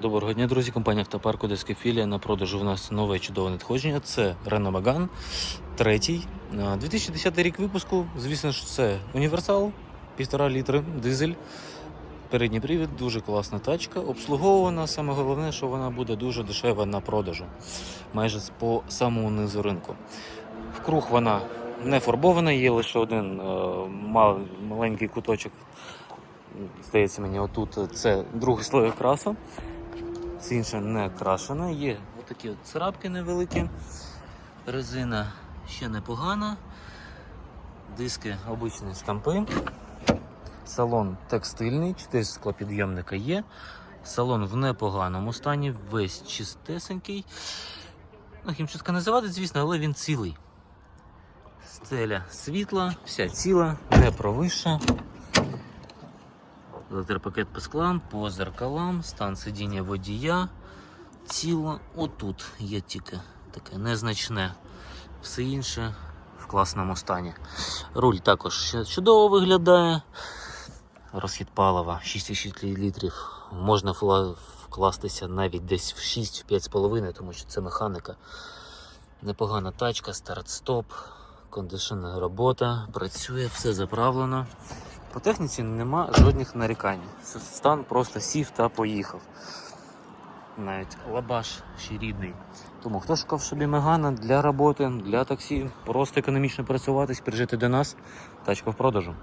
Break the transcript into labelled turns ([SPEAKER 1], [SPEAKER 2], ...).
[SPEAKER 1] Доброго дня, друзі. Компанія Автопарк Одеська філія. На продажу в нас нове чудове надходження. Це Renault Megane, третій. 2010 рік випуску. Звісно ж, це універсал, півтора літри, дизель. Передній привід, дуже класна тачка. Обслуговувана. Саме головне, що вона буде дуже дешева на продажу. Майже по самому низу ринку. Вкруг вона не фарбована, є лише один е, мал- маленький куточок. Здається мені, отут це другий слой окрасу. Це інше не крашена. Є отакі от царапки невеликі. Резина ще непогана. Диски обичні штампи. Салон текстильний, 4 склопідйомника є. Салон в непоганому стані, весь чистесенький. Ну, хімчистка не завадить, звісно, але він цілий. Стеля світла, вся ціла, не провища. Електропакет по склам, по зеркалам, стан сидіння водія. Тіло отут є тільки таке незначне. Все інше в класному стані. Руль також чудово виглядає. Розхід палива 6,6 літрів. Можна вкластися навіть десь в 6-5,5, тому що це механіка. Непогана тачка, старт-стоп, кондишнна робота, працює, все заправлено. По техніці нема жодних нарікань. Стан просто сів та поїхав. Навіть лабаш ще рідний. Тому хто шукав собі мегана для роботи, для таксі, просто економічно працюватись, прижити до нас, тачка в продажу.